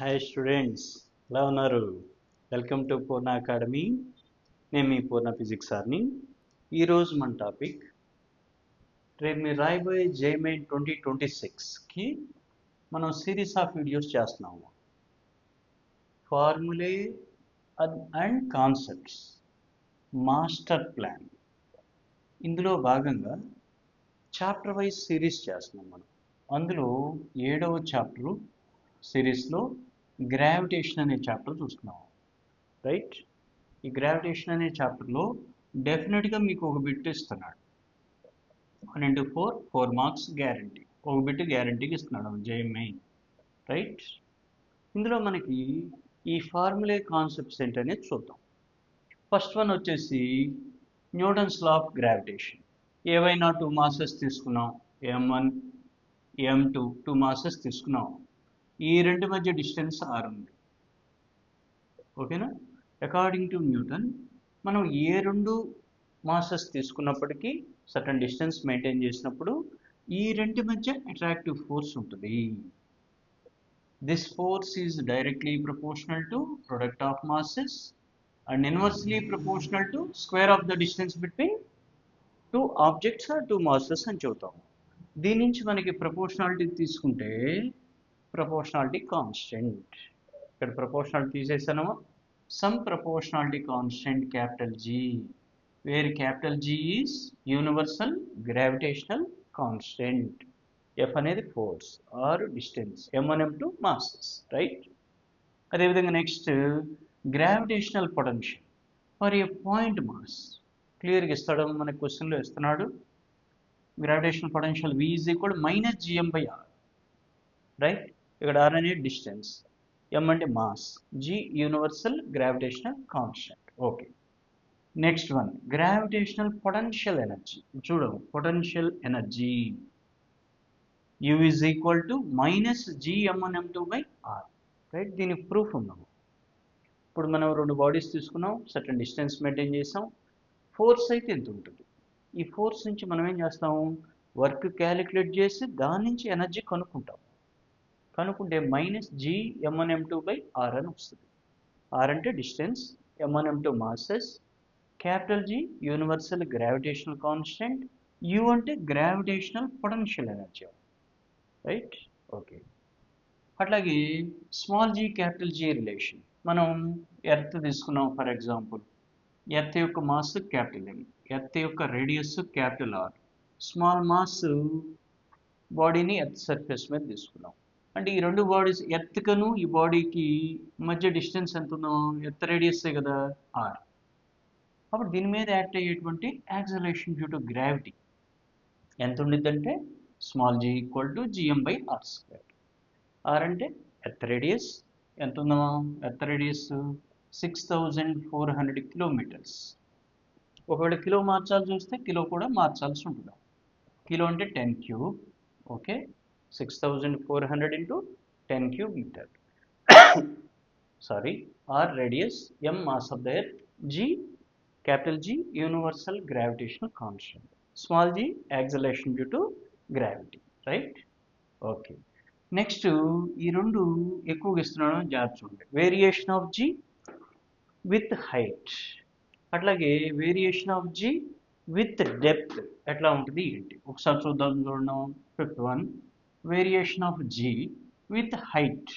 Hi students ఎలా ఉన్నారు? Welcome to Purna academy నేను మీ పూర్ణ ఫిజిక్స్ సార్ని. ఈరోజు మన టాపిక్ రేపు మీరు రాయబోయే జేమెయిన్ ట్వంటీ ట్వంటీ సిక్స్కి మనం సిరీస్ ఆఫ్ వీడియోస్ చేస్తున్నాము. Formulae and concepts master plan ఇందులో భాగంగా చాప్టర్ వైజ్ సిరీస్ చేస్తున్నాం మనం. అందులో ఏడవ చాప్టరు సిరీస్లో గ్రావిటేషన్ అనే చాప్టర్ చూస్తున్నాము. రైట్? ఈ గ్రావిటేషన్ అనే చాప్టర్లో డెఫినెట్గా మీకు ఒక బిట్ ఇస్తున్నాడు. One into four four marks guarantee. ఒక బిట్ గ్యారంటీకి ఇస్తున్నాడు జేఎంఐ. రైట్? ఇందులో మనకి ఈ ఫార్ములే కాన్సెప్ట్స్ ఏంటనేది చూద్దాం. ఫస్ట్ వన్ వచ్చేసి న్యూటన్స్ లా ఆఫ్ గ్రావిటేషన్. ఏవైనా టూ మాసెస్ తీసుకున్నాం? M one M two two masses తీసుకున్నాం. ఈ రెండు మధ్య డిస్టెన్స్ ఆర్ ఉంది. ఓకేనా? అకార్డింగ్ టు న్యూటన్ మనం ఏ రెండు మాసెస్ తీసుకున్నప్పటికీ సటన్ డిస్టెన్స్ మెయింటైన్ చేసినప్పుడు ఈ రెండు మధ్య అట్రాక్టివ్ ఫోర్స్ ఉంటుంది. This force is directly proportional to product of masses and inversely proportional to square of the distance between two objects or two masses అని చెబుతాం దీని నుంచి మనకి ప్రపోర్షనాలిటీ తీసుకుంటే ప్రపోర్షనాలిటీ కాన్స్టెంట్ ఇక్కడ ప్రపోర్షనాలిటీ తీసేసాను some proportionality constant capital G where capital G is universal gravitational constant F అనేది force R distance M&M M two masses right అదేవిధంగా next gravitational potential for a point mass క్లియర్గా ఇస్తాడు మన క్వశ్చన్లో ఇస్తున్నాడు. Gravitational potential V is equal minus GM by R right ఇక్కడ R అనేది distance M అంటే mass G universal gravitational constant okay next one gravitational potential energy చూడము potential energy U is equal to minus G M N M two by R right దీనికి proof ఉన్నాము ఇప్పుడు మనం రెండు bodies తీసుకున్నాం certain distance maintain చేసాం. Force అయితే ఎంత ఉంటుంది? ఈ ఫోర్స్ నుంచి మనం ఏం చేస్తాం? వర్క్ క్యాలిక్యులేట్ చేసి దాని నుంచి ఎనర్జీ కనుక్కుంటాం. కనుక్కుంటే minus G M N M two by R అని వస్తుంది. ఆర్ అంటే distance M N M two masses capital G universal gravitational constant U అంటే gravitational potential energy. Right? Okay. అట్లాగే small G capital G relation. మనం earth తీసుకున్నాం for example. Earth యొక్క mass capital M earth యొక్క radius capital R small mass బాడీని earth surface మీద తీసుకున్నాం. అంటే ఈ రెండు బాడీస్ ఎత్తుకను ఈ బాడీకి మధ్య డిస్టెన్స్ ఎంత ఉందో ఎత్త రేడియస్సే కదా? ఆర్ అప్పుడు దీని మీద యాక్ట్ అయ్యేటువంటి యాక్సలేషన్ డ్యూ టు గ్రావిటీ ఎంత ఉండిద్దంటే? Small G equal to G M by R square R అంటే ఎత్ రేడియస్ ఎంత ఉందో earth radius six thousand four hundred kilometres ఒకవేళ కిలో మార్చాల్సి చూస్తే కిలో కూడా మార్చాల్సి ఉంటుంది. కిలో అంటే ten cube okay six thousand four hundred into ten cube radius sorry R of M earth g capital g universal capital G universal gravitational acceleration small G acceleration right? Okay. Gravity right okay next ఈ రెండు ఎక్కువగా ఇస్తున్నాను జాగ్రత్త చూడండి. Variation of G with height అట్లాగే variation of G with depth ఎట్లా ఉంటుంది ఏంటి? ఒకసారి చూద్దాం చూడడం. Fifth one variation of g with height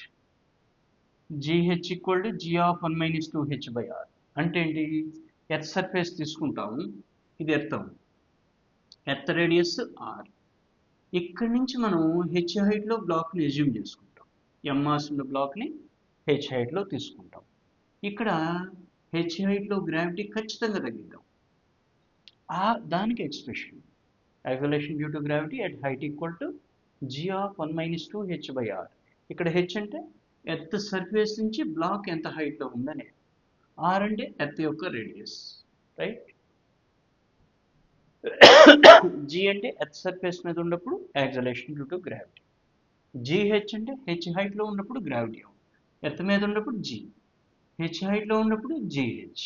gh equal to G of one minus two H by R అంటే ఏంటి? ఎర్త్ సర్ఫేస్ తీసుకుంటాము. ఇది ఎర్తాము ఎర్త్ రేడియస్ ఆర్ ఇక్కడి నుంచి మనం హెచ్ హైట్లో బ్లాక్ని ఎజ్యూమ్ చేసుకుంటాం. ఎంఆర్స్ ఉన్న బ్లాక్ని హెచ్ హైట్లో తీసుకుంటాం. ఇక్కడ హెచ్ హైట్లో గ్రావిటీ ఖచ్చితంగా తగ్గిద్దాం. ఆ దానికి expression acceleration due to gravity at height equal to G of one minus two H by R ఇక్కడ హెచ్ అంటే ఎర్త్ సర్ఫేస్ నుంచి బ్లాక్ ఎంత హైట్లో ఉందని. ఆర్ అంటే ఎర్త్ యొక్క రేడియస్. రైట్ జీ అంటే ఎర్త్ సర్ఫేస్ మీద ఉన్నప్పుడు acceleration due to gravity. G H అంటే హెచ్ హైట్లో ఉన్నప్పుడు గ్రావిటీ ఎర్త్ మీద ఉన్నప్పుడు జీ హెచ్ హైట్లో ఉన్నప్పుడు జీహెచ్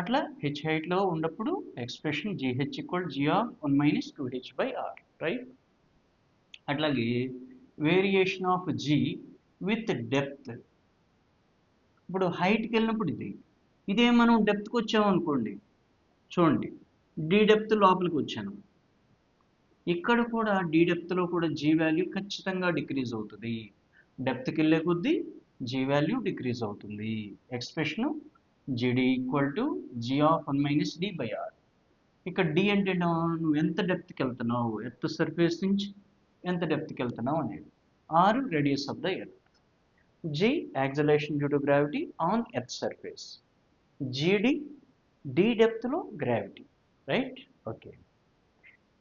అట్లా హెచ్ హైట్లో ఉన్నప్పుడు expression G H equal G of one minus two H by R right అట్లాగే variation of G with depth. ఇప్పుడు హైట్కి వెళ్ళినప్పుడు ఇది. ఇదే మనం డెప్త్కి వచ్చామనుకోండి చూడండి. డీ డెప్త్ లోపలికి వచ్చాను. ఇక్కడ కూడా డీ డెప్త్లో కూడా జీ వాల్యూ ఖచ్చితంగా డిక్రీజ్ అవుతుంది. డెప్త్కి వెళ్ళే కొద్దీ జీ వాల్యూ డిక్రీజ్ అవుతుంది. Expression G D equal to G of one minus D by R ఇక్కడ డి అంటే నువ్వు ఎంత డెప్త్కి వెళ్తున్నావు? ఎర్త్ సర్ఫేస్ నుంచి ఎంత డెప్త్కి వెళ్తున్నావు అనేది. R radius of the earth G acceleration due to gravity on earth surface G D D డెప్త్లో gravity right okay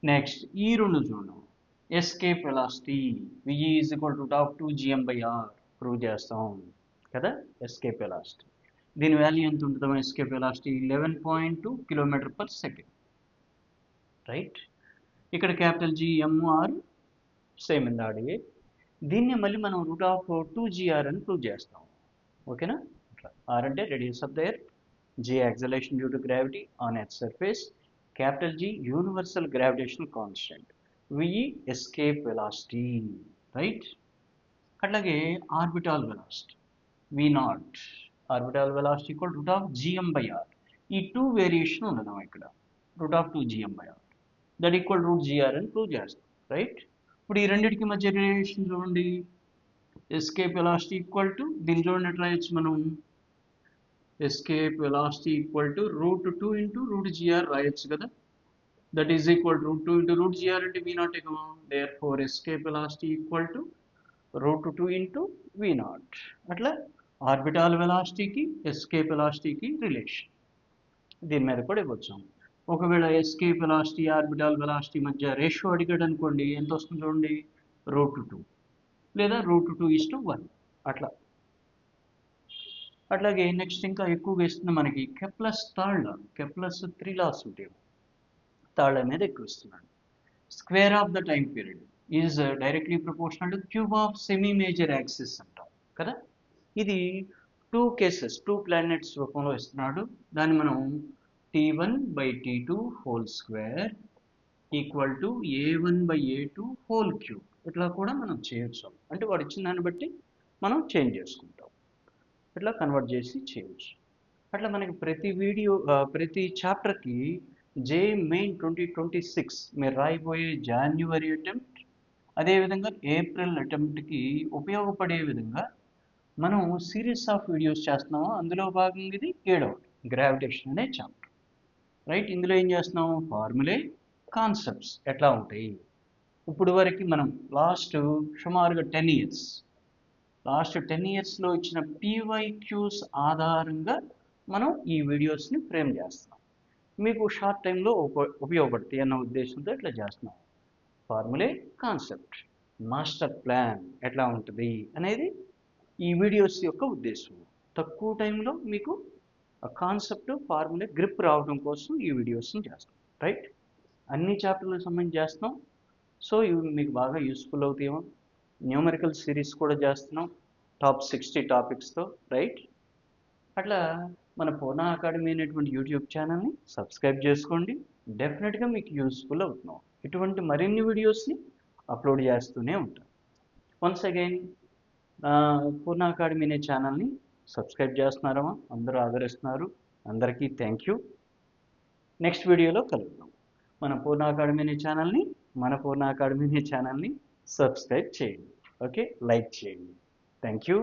next ఈ రెండు చూడండి escape velocity V E is equal to top two G M by R prove చేస్తాం. కదా? Escape velocity దీని value ఎంత ఉంటుందో escape velocity eleven point two kilometre per second right ఇక్కడ capital G M R same ఇంద అడిగే దీన్ని మళ్ళీ మనం root of two G R అని ప్రూవ్ చేస్తాం. ఓకేనా ఆర్ అంటే radius of the earth g acceleration due to gravity on earth surface capital G universal gravitational constant V E escape velocity right అట్లాగే orbital velocity V naught orbital velocity equal root of GM by R ఈ two variation ఉండదు ఇక్కడ. Root of two GM by R that equal root GR అని prove చేస్తాం right ఇప్పుడు ఈ రెండింటికి మధ్య రిలేషన్ చూడండి. ఎస్కేప్ వెలాసిటీ ఈక్వల్ టు దీన్ని చూడండి ఎట్లా చేయొచ్చు మనం escape velocity equal to root two into root GR రాయొచ్చు కదా. That is equal root two into root GR అంటే V naught ఎగమా therefore escape velocity equal to root two into V naught అట్లా orbital వెలాసిటీకి ఎస్కేప్ వెలాసిటీకి relation దీని మీద కూడా ఇవ్వచ్చాము ఒకవేళ ఎస్కేప్ వెలాసిటీ ఆర్బిటాల్ వెలాసిటీ మధ్య రేషియో అడిగాడు అనుకోండి ఎంత వస్తుంది చూడండి? టు టూ లేదా root two is to one అట్లా. అట్లాగే నెక్స్ట్ ఇంకా ఎక్కువగా ఇస్తుంది మనకి Kepler's third Kepler's three laws ఉంటాయి. థర్డ్ అనేది ఎక్కువ ఇస్తున్నాడు square of the time period is directly proportional to cube of semi major axis అంటాం కదా? ఇది టూ కేసెస్ టూ ప్లానెట్స్ రూపంలో ఇస్తున్నాడు దాన్ని మనం T one by T two whole square equal to a one by a two whole cube ఇట్లా కూడా మనం చేయొచ్చు. అంటే వాడు ఇచ్చిన దాన్ని బట్టి మనం చేంజ్ చేసుకుంటాం. ఇట్లా కన్వర్ట్ చేసి చేయొచ్చు. అట్లా మనకి ప్రతి వీడియో ప్రతి చాప్టర్కి J main twenty twenty six మీరు రాయిపోయే జాన్యువరి అటెంప్ట్ అదేవిధంగా ఏప్రిల్ అటెంప్ట్కి ఉపయోగపడే విధంగా మనం సిరీస్ ఆఫ్ వీడియోస్ చేస్తున్నాము? అందులో భాగంగా ఇది ఏడవ గ్రావిటేషన్ అనే చాప్టర్ రైట్? ఇందులో ఏం చేస్తున్నాము? Formulae concepts. ఎట్లా ఉంటాయి? ఇప్పుడు వరకు మనం లాస్ట్ సుమారుగా టెన్ ఇయర్స్ లాస్ట్ టెన్ ఇయర్స్లో ఇచ్చిన పీవైక్యూస్ ఆధారంగా మనం ఈ వీడియోస్ని ఫ్రేమ్ చేస్తున్నాం. మీకు షార్ట్ టైంలో ఉప ఉపయోగపడతాయి అన్న ఉద్దేశంతో ఇట్లా చేస్తున్నాం. Formulae concept. మాస్టర్ ప్లాన్ ఎట్లా ఉంటుంది అనేది ఈ వీడియోస్ యొక్క ఉద్దేశం. తక్కువ టైంలో మీకు కాన్సెప్ట్ ఫార్ములే గ్రిప్ రావడం కోసం ఈ వీడియోస్ని చేస్తాం రైట్ అన్ని చాప్టర్లకు సంబంధించి చేస్తున్నాం. సో ఇవి మీకు బాగా యూస్ఫుల్ అవుతాయేమో. న్యూమరికల్ సిరీస్ కూడా చేస్తున్నాం. టాప్ సిక్స్టీ టాపిక్స్తో రైట్ అట్లా మన పూర్ణ అకాడమీ అనేటువంటి యూట్యూబ్ ఛానల్ని సబ్స్క్రైబ్ చేసుకోండి. డెఫినెట్గా మీకు యూస్ఫుల్ అవుతున్నాం. ఇటువంటి మరిన్ని వీడియోస్ని అప్లోడ్ చేస్తూనే ఉంటాం. వన్స్ అగైన్ పూర్ణ అకాడమీ అనే ఛానల్ని సబ్స్క్రైబ్ చేస్తున్నారమ్మా అందరూ ఆదరిస్తున్నారు. అందరికీ థ్యాంక్ యూ నెక్స్ట్ వీడియోలో కలుద్దాం. మన పూర్ణ అకాడమీని ఛానల్ని మన పూర్ణ అకాడమీని ఛానల్ని సబ్స్క్రైబ్ చేయండి. ఓకే? లైక్ చేయండి. Thank you